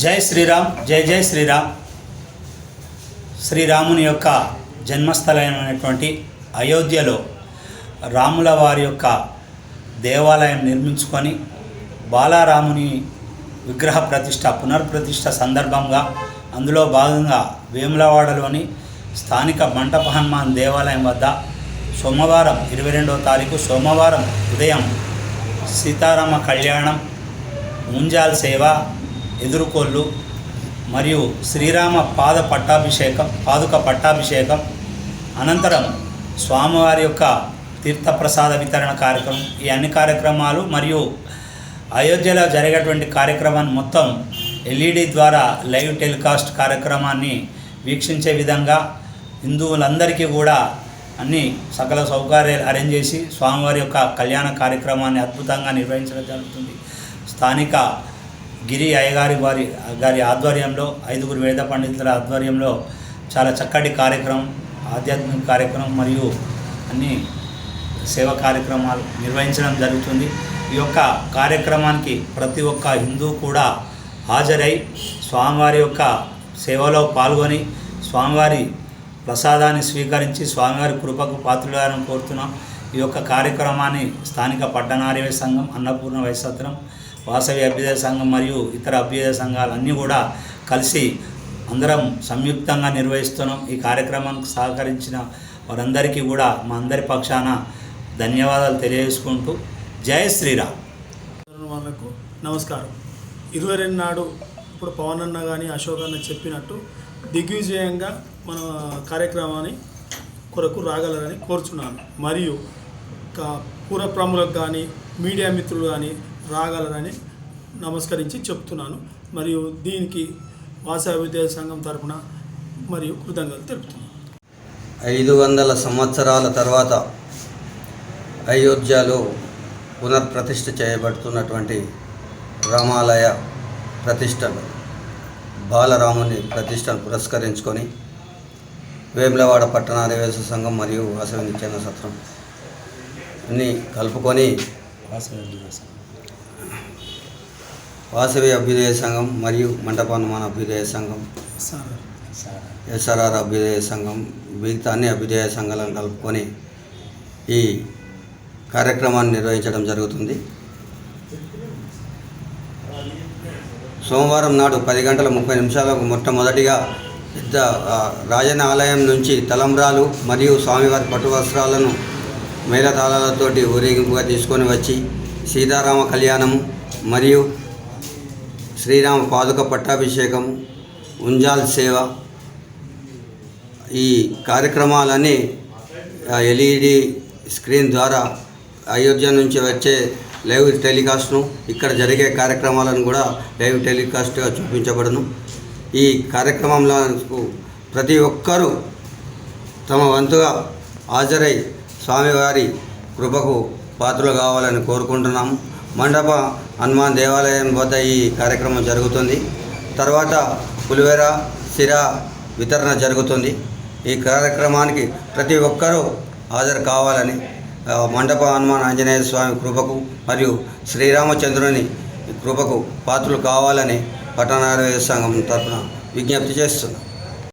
జై శ్రీరామ్ జై జై శ్రీరామ్. శ్రీరాముని యొక్క జన్మస్థలమైనటువంటి అయోధ్యలో రాముల వారి యొక్క దేవాలయం నిర్మించుకొని బాలారాముని విగ్రహ ప్రతిష్ట పునర్ప్రతిష్ట సందర్భంగా అందులో భాగంగా వేములవాడలోని స్థానిక మంటప హనుమాన్ దేవాలయం వద్ద సోమవారం ఇరవై రెండవ తారీఖు సోమవారం ఉదయం సీతారామ కళ్యాణం ముంజాల్ సేవ ఎదురుకోళ్ళు మరియు శ్రీరామ పాద పట్టాభిషేకం పాదుక పట్టాభిషేకం అనంతరం స్వామివారి యొక్క తీర్థప్రసాద వితరణ కార్యక్రమం. ఈ అన్ని కార్యక్రమాలు మరియు అయోధ్యలో జరిగేటువంటి కార్యక్రమాన్ని మొత్తం ఎల్ఈడి ద్వారా లైవ్ టెలికాస్ట్ కార్యక్రమాన్ని వీక్షించే విధంగా హిందువులందరికీ కూడా అన్ని సకల సౌకర్యాలు అరేంజ్ చేసి స్వామివారి యొక్క కళ్యాణ కార్యక్రమాన్ని అద్భుతంగా నిర్వహించడం జరుగుతుంది. స్థానిక గిరి అయ్యగారి వారి గారి ఆధ్వర్యంలో ఐదుగురు వేద పండితుల ఆధ్వర్యంలో చాలా చక్కటి కార్యక్రమం ఆధ్యాత్మిక కార్యక్రమం మరియు అన్ని సేవ కార్యక్రమాలు నిర్వహించడం జరుగుతుంది. ఈ యొక్క కార్యక్రమానికి ప్రతి ఒక్క హిందూ కూడా హాజరై స్వామివారి యొక్క సేవలో పాల్గొని స్వామివారి ప్రసాదాన్ని స్వీకరించి స్వామివారి కృపకు పాత్రులను కోరుతున్నాం. ఈ యొక్క కార్యక్రమాన్ని స్థానిక పట్టణార్య సంఘం అన్నపూర్ణ వైశాత్రం వాసవి అభ్యుదయ సంఘం మరియు ఇతర అభ్యుదయ సంఘాలు అన్నీ కూడా కలిసి అందరం సంయుక్తంగా నిర్వహిస్తున్నాం. ఈ కార్యక్రమానికి సహకరించిన వారందరికీ కూడా మా అందరి పక్షాన ధన్యవాదాలు తెలియజేసుకుంటూ జయ శ్రీరామ్. వాళ్ళకు నమస్కారం. ఇరవై రెండు నాడు ఇప్పుడు పవన్ అన్న కానీ అశోక్ అన్న చెప్పినట్టు దిగ్విజయంగా మన కార్యక్రమాన్ని కొరకు రాగలరని కోరుచున్నాను. మరియు కా- కానీ మీడియా మిత్రులు కానీ రాగలరని నమస్కరించి చెప్తున్నాను మరియు దీనికి వాసవ విద్యా సంఘం తరపున మరియు కృతజ్ఞతలు తెలుపుతున్నాను ఐదు వందల సంవత్సరాల తర్వాత అయోధ్యలో పునర్ప్రతిష్ఠ చేయబడుతున్నటువంటి రామాలయ ప్రతిష్టను బాలరాముని ప్రతిష్టను పురస్కరించుకొని వేములవాడ పట్టణాధివేశ సంఘం మరియు వాసవి నిత్యాన సత్రం అన్నీ కలుపుకొని వాసవి. వాసవి అభ్యుదయ సంఘం మరియు మండపానుమాన అభ్యుదయ సంఘం ఎస్ఆర్ఆర్ అభ్యుదయ సంఘం మిగతా అన్ని అభ్యుదయ సంఘాలను కలుపుకొని ఈ కార్యక్రమాన్ని నిర్వహించడం జరుగుతుంది. సోమవారం నాడు పది గంటల ముప్పై నిమిషాలకు మొట్టమొదటిగా పెద్ద ఆ, రాజన్న ఆలయం నుంచి తలంబ్రాలు మరియు స్వామివారి పట్టు వస్త్రాలను మేళతాళాలతోటి ఊరేగింపుగా తీసుకొని వచ్చి సీతారామ కళ్యాణము మరియు శ్రీరామ పాదుక పట్టాభిషేకము ఉంజాల్ సేవ ఈ కార్యక్రమాలన్నీ ఎల్ఈడి స్క్రీన్ ద్వారా అయోధ్య నుంచి వచ్చే లైవ్ టెలికాస్ట్ను ఇక్కడ జరిగే కార్యక్రమాలను కూడా లైవ్ టెలికాస్ట్గా చూపించబడను. ఈ కార్యక్రమంలో ప్రతి ఒక్కరూ తమ వంతుగా హాజరై స్వామివారి కృపకు పాత్రలు కావాలని కోరుకుంటున్నాము. మండప హనుమాన్ దేవాలయం వద్ద ఈ కార్యక్రమం జరుగుతుంది. తర్వాత పులివెర సిరా వితరణ జరుగుతుంది. ఈ కార్యక్రమానికి ప్రతి ఒక్కరూ హాజరు కావాలని మండప హనుమాన్ ఆంజనేయ స్వామి కృపకు మరియు శ్రీరామచంద్రుని కృపకు పాత్రలు కావాలని పట్టణారోగ్య సంఘం తరఫున విజ్ఞప్తి చేస్తున్నాం.